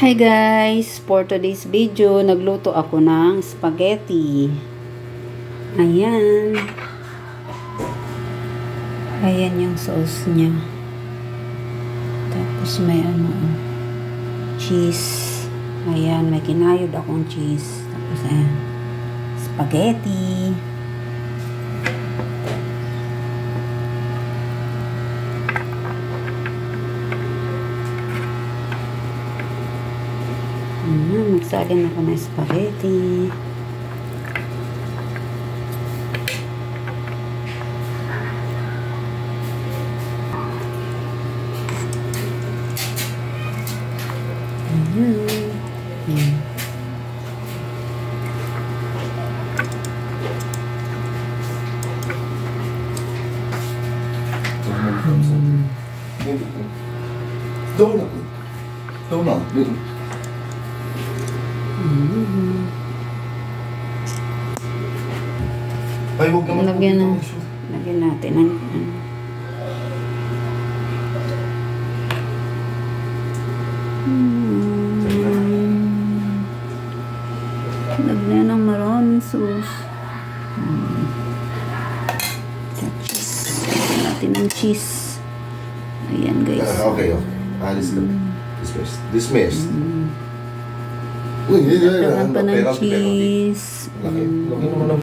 Hi guys! For today's video, nagluto ako ng spaghetti. Ayan. Ayan yung sauce niya. Tapos may ano, cheese. Ayan, may kinayod akong cheese. Tapos ayan, spaghetti. Ayan, magsalin ako ng spaghetti. Ayan. Ayan. Doon na. Doon na. Doon. Ay, huwag naman. Lagyan na. Lagyan natin ng ano. Hmm. Lagyan ng maraming sauce. Hmm. Cheese. Lagyan natin ng cheese. Ayan guys. Ah, okay, okay. Alis ka. Dismissed. Dismissed. Uy, hindi, hindi. Lagyan pa ng cheese. Ang